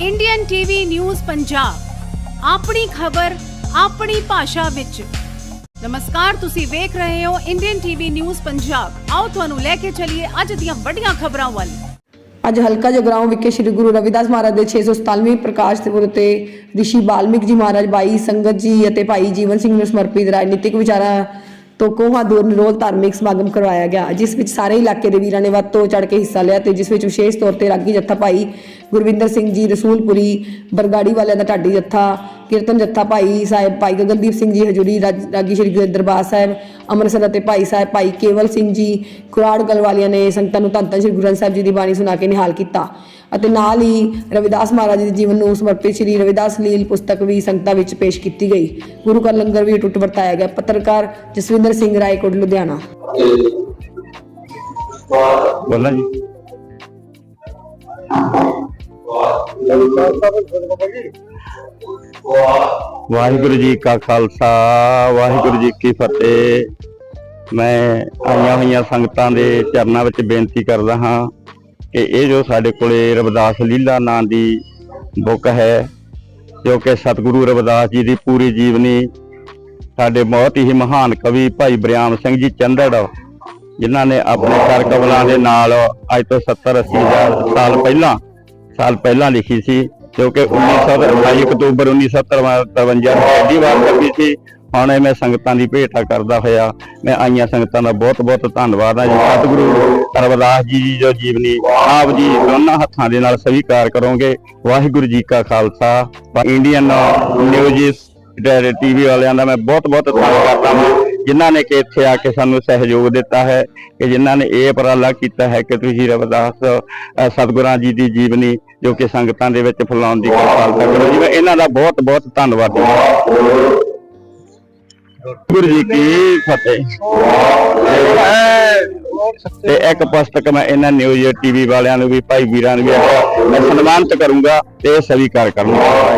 Indian TV news Punjab ਆਪਣੀ ਖਬਰ, ਆਪਣੀ ਭਾਸ਼ਾ ਵਿੱਚ। ਨਮਸਕਾਰ, ਤੁਸੀਂ ਵੇਖ ਰਹੇ ਹੋ ਇੰਡੀਅਨ ਟੀਵੀ ਨਿਊਜ਼ ਪੰਜਾਬ ਆਓ ਤੁਹਾਨੂੰ ਲੈ ਕੇ ਚੱਲੀਏ ਅੱਜ ਦੀਆਂ ਵੱਡੀਆਂ ਖਬਰਾਂ ਵੱਲ। ਅੱਜ ਹਲਕਾ ਜਗਰਾਉਂ ਵਿਖੇ ਸ੍ਰੀ ਗੁਰੂ ਰਵਿਦਾਸ ਮਹਾਰਾਜ ਦੇ 647ਵੇਂ ਪ੍ਰਕਾਸ਼ ਦਿਵਸ ਤੇ ਰਿਸ਼ੀ ਬਾਲਮਿਕ ਜੀ ਮਹਾਰਾਜ ਬਾਈ ਸੰਗਤ ਜੀ ਅਤੇ ਭਾਈ ਜੀਵਨ ਸਿੰਘ ਨੂੰ ਸਮਰਪਿਤ ਰਾਜਨੀਤਿਕ ਵਿਚਾਰਾਂ ਤੋਂ ਕੋਹਾਂ ਦੂਰ ਨਿਰੋਲ ਧਾਰਮਿਕ ਸਮਾਗਮ ਕਰਵਾਇਆ ਗਿਆ, ਜਿਸ ਵਿੱਚ ਸਾਰੇ ਇਲਾਕੇ ਦੇ ਵੀਰਾਂ ਨੇ ਵੱਧ ਤੋਂ ਚੜ ਕੇ ਹਿੱਸਾ ਲਿਆ ਤੇ ਜਿਸ ਵਿੱਚ ਵਿਸ਼ੇਸ਼ ਤੌਰ ਤੇ ਰਾਗੀ ਜੱਥਾ ਭਾਈ ਗੁਰਵਿੰਦਰ ਸਿੰਘ ਜੀ, ਰਸੂਲਪੁਰੀ, ਬਰਗਾੜੀ ਵਾਲਿਆਂ ਦਾ ਢਾਡੀ ਜੱਥਾ, ਕੀਰਤਨ ਜੱਥਾ ਭਾਈ ਸਾਹਿਬ, ਭਾਈ ਗਗਨਦੀਪ ਸਿੰਘ ਜੀ ਹਜੂਰੀ, ਰਾਜ- ਰਾਗੀ ਸ਼੍ਰੀ ਗੁਰੂ ਦਰਬਾਰ ਸਾਹਿਬ ਅੰਮ੍ਰਿਤਸਰ ਅਤੇ ਭਾਈ ਸਾਹਿਬ ਭਾਈ ਕੇਵਲ ਸਿੰਘ ਜੀ ਕੁਰਾੜ ਗਲ ਵਾਲਿਆਂ ਨੇ ਸੰਗਤਾਂ ਨੂੰ ਧੰਨ ਧੰਨ ਸ਼੍ਰੀ ਗੁਰੂ ਗ੍ਰੰਥ ਸਾਹਿਬ ਜੀ ਦੀ ਬਾਣੀ ਸੁਣਾ ਕੇ ਨਿਹਾਲ ਕੀਤਾ। ਅਤੇ ਨਾਲ ਹੀ ਰਵਿਦਾਸ ਮਹਾਰਾਜ ਦੇ ਜੀਵਨ ਨੂੰ ਸਮਰਪਿਤ ਸ਼੍ਰੀ ਰਵਿਦਾਸ ਲੀਲ ਪੁਸਤਕ ਵੀ ਸੰਗਤਾਂ ਵਿੱਚ ਪੇਸ਼ ਕੀਤੀ ਗਈ। ਗੁਰੂ ਕਾ ਲੰਗਰ ਵੀ ਟੁੱਟ ਵਰਤਾਇਆ ਗਿਆ। ਪੱਤਰਕਾਰ ਜਸਵਿੰਦਰ ਸਿੰਘ ਰਾਏਕੋਟ ਲੁਧਿਆਣਾ। ਬੋਲਾਂ ਜੀ। ਵਾਹਿਗੁਰੂ ਜੀ ਕਾ ਖਾਲਸਾ, ਵਾਹਿਗੁਰੂ ਜੀ ਕੀ ਫਤਿਹ। ਮੈਂ ਆਈਆਂ ਹੋਈਆਂ ਸੰਗਤਾਂ ਦੇ ਚਰਨਾਂ ਵਿੱਚ ਬੇਨਤੀ ਕਰਦਾ ਹਾਂ ਕਿ ਇਹ ਜੋ ਸਾਡੇ ਕੋਲੇ ਰਵਿਦਾਸ ਲੀਲਾ ਨਾਂ ਦੀ ਬੁੱਕ ਹੈ, ਜੋ ਕਿ ਸਤਿਗੁਰੂ ਰਵਿਦਾਸ ਜੀ ਦੀ ਪੂਰੀ ਜੀਵਨੀ, ਸਾਡੇ ਬਹੁਤ ਹੀ ਮਹਾਨ ਕਵੀ ਭਾਈ ਬਰਿਆਮ ਸਿੰਘ ਜੀ ਚੰਦੜ, ਜਿਨ੍ਹਾਂ ਨੇ ਆਪਣੇ ਕਰ ਕਵਲਾਂ ਦੇ ਨਾਲ ਅੱਜ ਤੋਂ 70 80 ਸਾਲ ਪਹਿਲਾਂ ਸਾਲ ਪਹਿਲਾਂ ਲਿਖੀ ਸੀ। ਜੋ ਕਿ 1928 ਅਕਤੂਬਰ 1953 ਨੂੰ ਪਹਿਲੀ ਵਾਰ ਲੱਗੀ ਸੀ। ਹੁਣ ਮੈਂ ਸੰਗਤਾਂ ਦੀ ਭੇਟਾ ਕਰਦਾ ਹੋਇਆ। ਮੈਂ ਆਈਆਂ ਸੰਗਤਾਂ ਦਾ ਬਹੁਤ ਬਹੁਤ ਧੰਨਵਾਦ ਹਾਂ ਜੀ ਸਤਿਗੁਰੂ ਰਵਿਦਾਸ ਜੀ ਦੀ ਜੋ ਜੀਵਨੀ ਆਪ ਜੀ ਦੋਨਾਂ ਹੱਥਾਂ ਦੇ ਨਾਲ ਸਵੀਕਾਰ ਕਰੋਗੇ। ਵਾਹਿਗੁਰੂ ਜੀ ਕਾ ਖਾਲਸਾ। ਇੰਡੀਅਨ ਨਿਊਜ਼ ਟੀਵੀ ਵਾਲਿਆਂ ਦਾ ਮੈਂ ਬਹੁਤ ਬਹੁਤ ਧੰਨਵਾਦ ਕਰਦਾ ਹਾਂ। ਜਿਨ੍ਹਾਂ ਨੇ ਕਿ ਇੱਥੇ ਆ ਕੇ ਸਾਨੂੰ ਸਹਿਯੋਗ ਦਿੱਤਾ ਹੈ ਕਿ ਜਿਨ੍ਹਾਂ ਨੇ ਇਹ ਉਪਰਾਲਾ ਕੀਤਾ ਹੈ ਕਿ ਤੁਸੀਂ ਰਵਿਦਾਸ ਅ, ਸਤਿਗੁਰਾਂ ਜੀ ਦੀ ਜੀਵਨੀ ਜੋ ਕਿ ਸੰਗਤਾਂ ਦੇ ਵਿੱਚ ਫੈਲਾਉਣ ਦੀ ਕਿਰਪਾਲਤਾ ਕਰੋ ਜੀ ਮੈਂ ਇਹਨਾਂ ਦਾ ਬਹੁਤ ਬਹੁਤ ਧੰਨਵਾਦ। ਗੁਰੂ ਜੀ ਕੀ ਫਤਿਹ। ਤੇ ਇੱਕ ਪੁਸਤਕ ਮੈਂ ਇਹਨਾਂ ਨਿਊਜ਼ ਟੀਵੀ ਵਾਲਿਆਂ ਨੂੰ ਵੀ ਭਾਈ ਵੀਰਾਂ ਨੂੰ ਵੀ ਸਨਮਾਨਿਤ ਕਰੂੰਗਾ ਤੇ ਇਹ ਸਵੀਕਾਰ ਕਰੂੰਗਾ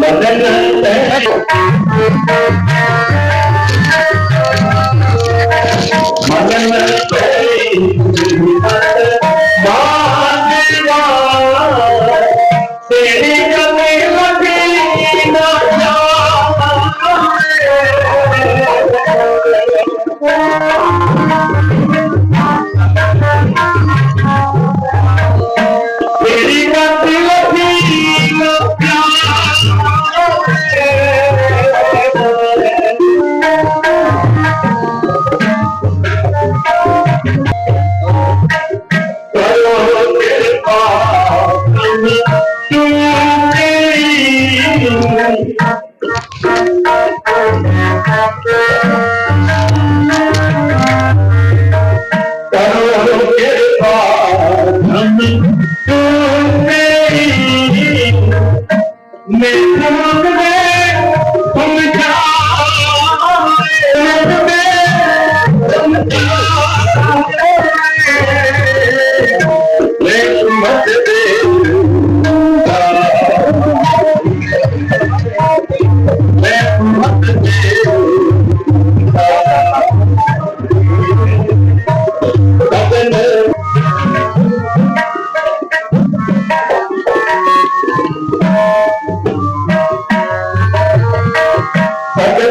మదనందన Let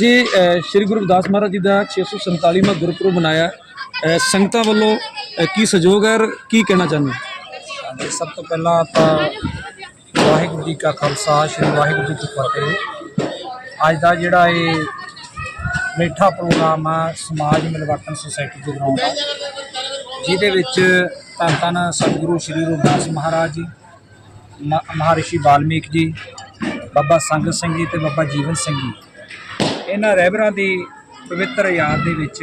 ਜੀ ਸ਼੍ਰੀ ਗੁਰੂ ਰਵਿਦਾਸ ਮਹਾਰਾਜ ਜੀ ਦਾ 647ਵਾਂ ਗੁਰਪੁਰਬ ਮਨਾਇਆ। ਸੰਗਤਾਂ ਵੱਲੋਂ ਕੀ ਸਹਿਯੋਗ ਹੈ ਔਰ ਕੀ ਕਹਿਣਾ ਚਾਹੁੰਦੇ ਸਭ ਤੋਂ ਪਹਿਲਾਂ ਤਾਂ ਵਾਹਿਗੁਰੂ ਜੀ ਕਾ ਖਾਲਸਾ, ਸ੍ਰੀ ਵਾਹਿਗੁਰੂ ਜੀ ਕੀ ਫਤਿਹ। ਅੱਜ ਦਾ ਜਿਹੜਾ ਇਹ ਮਿੱਠਾ ਪ੍ਰੋਗਰਾਮ ਆ, ਸਮਾਜ ਮਿਲਵਰਤਨ ਸੁਸਾਇਟੀ ਦੇ ਗਰਾਊਂਡ ਜਿਹਦੇ ਵਿੱਚ ਧੰਨ ਧੰਨ ਸਤਿਗੁਰੂ ਸ੍ਰੀ ਰਵਿਦਾਸ ਮਹਾਰਾਜ ਜੀ ਮ- ਮਹਾਰਿਸ਼ੀ ਵਾਲਮੀਕ ਜੀ, ਬਾਬਾ ਸੰਗਤ ਸਿੰਘ ਜੀ ਤੇ ਬਾਬਾ ਜੀਵਨ ਸਿੰਘ ਜੀ। ਇਹਨਾਂ ਰਹਿਬਰਾਂ ਦੀ ਪਵਿੱਤਰ ਯਾਦ ਦੇ ਵਿੱਚ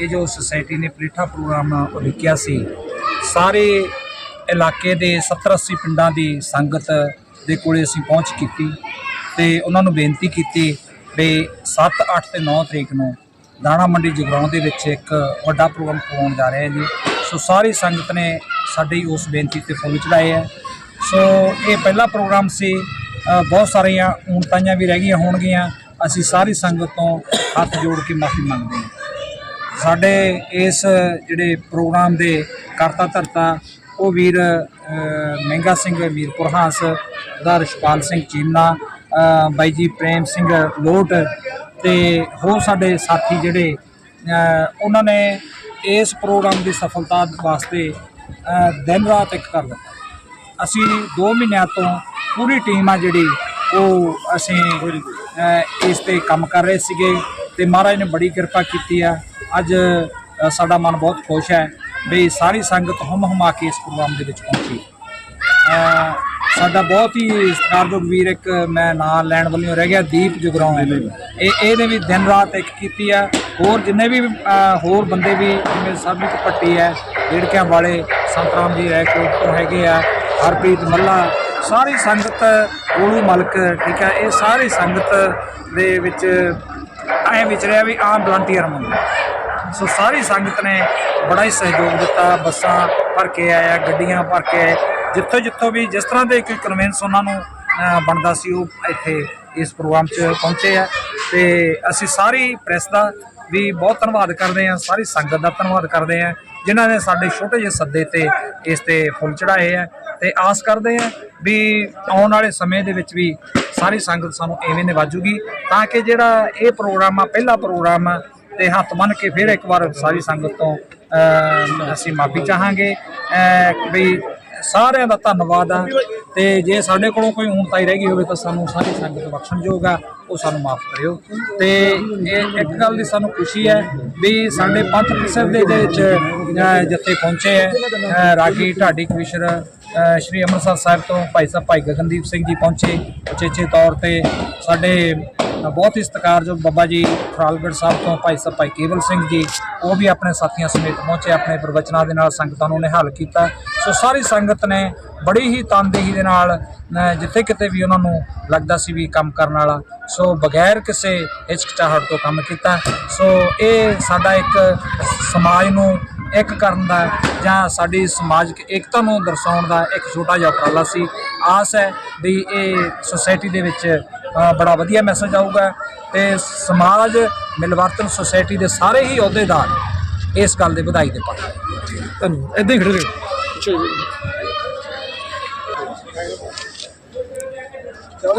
ਇਹ ਜੋ ਸੁਸਾਇਟੀ ਨੇ ਪਲੇਠਾ ਪ੍ਰੋਗਰਾਮ ਉਲੀਕਿਆ ਸੀ, ਸਾਰੇ ਇਲਾਕੇ ਦੇ 70 80 ਪਿੰਡਾਂ ਦੀ ਸੰਗਤ ਦੇ ਕੋਲੇ ਅਸੀਂ ਪਹੁੰਚ ਕੀਤੀ ਤੇ ਉਹਨਾਂ ਨੂੰ ਬੇਨਤੀ ਕੀਤੀ ਵੀ 7 8 ਤੇ 9 ਤਰੀਕ ਨੂੰ ਦਾਣਾ ਮੰਡੀ ਜਗਰਾਉਂ ਦੇ ਵਿੱਚ ਇੱਕ ਵੱਡਾ ਪ੍ਰੋਗਰਾਮ ਕਰਵਾਉਣ ਜਾ ਰਹੇ ਹਾਂ ਜੀ ਸੋ ਸਾਰੀ ਸੰਗਤ ਨੇ ਸਾਡੀ ਉਸ ਬੇਨਤੀ ਤੇ ਫੁੱਲ ਚੜਾਏ ਹੈ ਸੋ ਇਹ ਪਹਿਲਾ ਪ੍ਰੋਗਰਾਮ ਸੀ। ਬਹੁਤ ਸਾਰੀਆਂ ਊਣਤਾਈਆਂ ਵੀ ਰਹਿ ਗਈਆਂ ਹੋਣਗੀਆਂ। ਅਸੀਂ ਸਾਰੀ ਸੰਗਤ ਤੋਂ ਹੱਥ ਜੋੜ ਕੇ ਮਾਫੀ ਮੰਗਦੇ ਹਾਂ। ਸਾਡੇ ਇਸ ਜਿਹੜੇ ਪ੍ਰੋਗਰਾਮ ਦੇ ਕਰਤਾ ਧਰਤਾ ਉਹ ਵੀਰ ਅ, ਮਹਿੰਗਾ ਸਿੰਘ ਮੀਰਪੁਰ ਹਾਸ ਦਾ ਰਿਸ਼ਪਾਲ ਸਿੰਘ ਚੀਮਨਾ ਬਾਈ ਜੀ ਪ੍ਰੇਮ ਸਿੰਘ ਲੋਟ ਤੇ ਹੋਰ ਸਾਡੇ ਸਾਥੀ ਜਿਹੜੇ ਉਹਨਾਂ ਨੇ ਇਸ ਪ੍ਰੋਗਰਾਮ ਦੀ ਸਫਲਤਾ ਵਾਸਤੇ ਦਿਨ ਰਾਤ ਇੱਕ ਕਰ ਦਿੱਤਾ। ਅਸੀਂ 2 ਮਹੀਨਿਆਂ ਤੋਂ ਪੂਰੀ ਟੀਮ ਆ ਜਿਹੜੀ ਉਹ ਅਸੀਂ ਇਸ ਤੇ ਕੰਮ ਕਰ ਰਹੇ ਸੀਗੇ ਤੇ ਮਹਾਰਾਜ ਨੇ ਬੜੀ ਕਿਰਪਾ ਕੀਤੀ ਆ। ਅੱਜ ਸਾਡਾ ਮਨ ਬਹੁਤ ਖੁਸ਼ ਹੈ ਵੀ ਸਾਰੀ ਸੰਗਤ ਹਮ ਹਮਾ ਕੇ ਇਸ ਪ੍ਰੋਗਰਾਮ ਦੇ ਵਿੱਚ ਪਹੁੰਚੀ। ਸਾਡਾ ਬਹੁਤ ਹੀ ਸਤਿਕਾਰਯੋਗ ਵੀਰ ਇੱਕ ਮੈਂ ਨਾਂ ਲੈਣ ਵੱਲੋਂ ਰਹਿ ਗਿਆ ਦੀਪ ਜਗਰਾਉਂ। ਇਹ ਇਹਨੇ ਵੀ ਦਿਨ ਰਾਤ ਇੱਕ ਕੀਤੀ ਆ। ਹੋਰ ਜਿੰਨੇ ਵੀ ਹੋਰ ਬੰਦੇ ਵੀ ਜਿਵੇਂ ਸਰਬਿਤ ਪੱਟੀ ਹੈ ਢੇੜਕਿਆਂ ਵਾਲੇ ਸੰਤਰਾਮ ਜੀ ਰੈਕੋਟ ਤੋਂ ਹੈਗੇ ਆ ਹਰਪ੍ਰੀਤ ਮੱਲਾ ਸਾਰੀ ਸੰਗਤ ਗੋਲੂ ਮਲਕ, ਠੀਕ ਹੈ, ਇਹ ਸਾਰੀ ਸੰਗਤ ਦੇ ਵਿੱਚ ਐ ਵਿਚਰਿਆ ਵੀ ਆਮ ਵਲੰਟੀਅਰ ਮੰਗਦੇ ਸੋ ਸਾਰੀ ਸੰਗਤ ਨੇ ਬੜਾ ਹੀ ਸਹਿਯੋਗ ਦਿੱਤਾ, ਬੱਸਾਂ ਭਰ ਕੇ ਆਇਆ, ਗੱਡੀਆਂ ਭਰ ਕੇ ਆਏ। ਜਿੱਥੋਂ ਜਿੱਥੋਂ ਵੀ ਜਿਸ ਤਰ੍ਹਾਂ ਦੇ ਕੋਈ ਕਨਵੈਂਸ ਉਹਨਾਂ ਨੂੰ ਬਣਦਾ ਸੀ, ਉਹ ਇੱਥੇ ਇਸ ਪ੍ਰੋਗਰਾਮ 'ਚ ਪਹੁੰਚੇ ਆ। ਤੇ ਅਸੀਂ ਸਾਰੀ ਪ੍ਰੈਸ ਦਾ ਵੀ ਬਹੁਤ ਧੰਨਵਾਦ ਕਰਦੇ ਹਾਂ, ਸਾਰੀ ਸੰਗਤ ਦਾ ਧੰਨਵਾਦ ਕਰਦੇ ਹਾਂ, ਜਿਨ੍ਹਾਂ ਨੇ ਸਾਡੇ ਛੋਟੇ ਜਿਹੇ ਸੱਦੇ ਤੇ ਇਸ ਤੇ ਫੁੱਲ ਚੜਾਏ ਆ। ਤੇ ਆਸ ਕਰਦੇ ਹਾਂ ਵੀ ਆਉਣ ਵਾਲੇ ਸਮੇਂ ਦੇ ਵਿੱਚ ਵੀ ਸਾਰੀ ਸੰਗਤ ਸਾਨੂੰ ਐਵੇਂ ਨਿਵਾਜੂਗੀ, ਤਾਂ ਕਿ ਜਿਹੜਾ ਇਹ ਪ੍ਰੋਗਰਾਮ ਆ, ਪਹਿਲਾ ਪ੍ਰੋਗਰਾਮ ਆ, ਤੇ ਹੱਥ ਮੰਨ ਕੇ ਫਿਰ ਇੱਕ ਵਾਰ ਸਾਰੀ ਸੰਗਤ ਤੋਂ ਅਸੀਂ ਮਾਫੀ ਚਾਹਾਂਗੇ। ਵੀ ਸਾਰਿਆਂ ਦਾ ਧੰਨਵਾਦ ਆ, ਤੇ ਜੇ ਸਾਡੇ ਕੋਲੋਂ ਕੋਈ ਊਣਤਾਈ ਰਹਿ ਗਈ ਹੋਵੇ ਤਾਂ ਸਾਨੂੰ ਸਾਰੀ ਸੰਗਤ ਬਖਸ਼ਣਯੋਗ ਆ, ਉਹ ਸਾਨੂੰ ਮਾਫ ਕਰਿਓ। ਤੇ ਇਹ ਇੱਕ ਗੱਲ ਦੀ ਸਾਨੂੰ ਖੁਸ਼ੀ ਹੈ ਵੀ ਸਾਡੇ ਪੰਥ ਪਿਸਰ ਦੇ ਵਿੱਚ ਜਿੱਥੇ ਪਹੁੰਚੇ ਹੈ ਰਾਗੀ ਢਾਡੀ ਕਵਿਸ਼ਰ ਸ਼੍ਰੀ ਅੰਮ੍ਰਿਤਸਰ ਸਾਹਿਬ ਤੋਂ ਭਾਈ ਸਾਹਿਬ ਭਾਈ ਗਗਨਦੀਪ ਸਿੰਘ ਜੀ ਪਹੁੰਚੇ। ਉਚੇਚੇ ਤੌਰ ਤੇ ਸਾਡੇ ਬਹੁਤ ਹੀ ਸਤਿਕਾਰਯੋਗ ਬਾਬਾ ਜੀ ਖਰਾਲਗੜ੍ਹ ਸਾਹਿਬ ਤੋਂ ਭਾਈ ਸਾਹਿਬ ਭਾਈ ਕੇਵਲ ਸਿੰਘ ਜੀ, ਉਹ ਵੀ ਆਪਣੇ ਸਾਥੀਆਂ ਸਮੇਤ ਪਹੁੰਚੇ, ਆਪਣੇ ਪ੍ਰਵਚਨਾਂ ਦੇ ਨਾਲ ਸੰਗਤਾਂ ਨੂੰ ਨਿਹਾਲ ਕੀਤਾ। ਸੋ ਸਾਰੀ ਸੰਗਤ ਨੇ ਬੜੀ ਹੀ ਤਨਦੇਹੀ ਦੇ ਨਾਲ ਜਿੱਥੇ ਕਿਤੇ ਵੀ ਉਹਨਾਂ ਨੂੰ ਲੱਗਦਾ ਸੀ ਵੀ ਕੰਮ ਕਰਨ ਵਾਲਾ। ਸੋ ਬਗੈਰ ਕਿਸੇ ਹਿਚਕਚਾਹਟ ਤੋਂ ਕੰਮ ਕੀਤਾ। ਸੋ ਇਹ ਸਾਡਾ ਇੱਕ ਸਮਾਜ ਨੂੰ ਇੱਕ ਕਰਨ ਦਾ ਜਾਂ ਸਾਡੀ ਸਮਾਜਿਕ ਏਕਤਾ ਨੂੰ ਦਰਸਾਉਣ ਦਾ ਇੱਕ ਛੋਟਾ ਜਿਹਾ ਉਪਰਾਲਾ ਸੀ। ਆਸ ਹੈ ਵੀ ਇਹ ਸੁਸਾਇਟੀ ਦੇ ਵਿੱਚ ਬੜਾ ਵਧੀਆ ਮੈਸੇਜ ਆਊਗਾ ਤੇ ਸਮਾਜ ਮਿਲਵਰਤਨ ਸੁਸਾਇਟੀ ਦੇ ਸਾਰੇ ਹੀ ਅਹੁਦੇਦਾਰ ਇਸ ਗੱਲ ਦੇ ਵਧਾਈ ਦੇ ਪਾਤਰ ਧੰਨਵਾਦ। ਇਦਾਂ ਹੀ ਖੜੇ ਰਹੋ 开个头，小，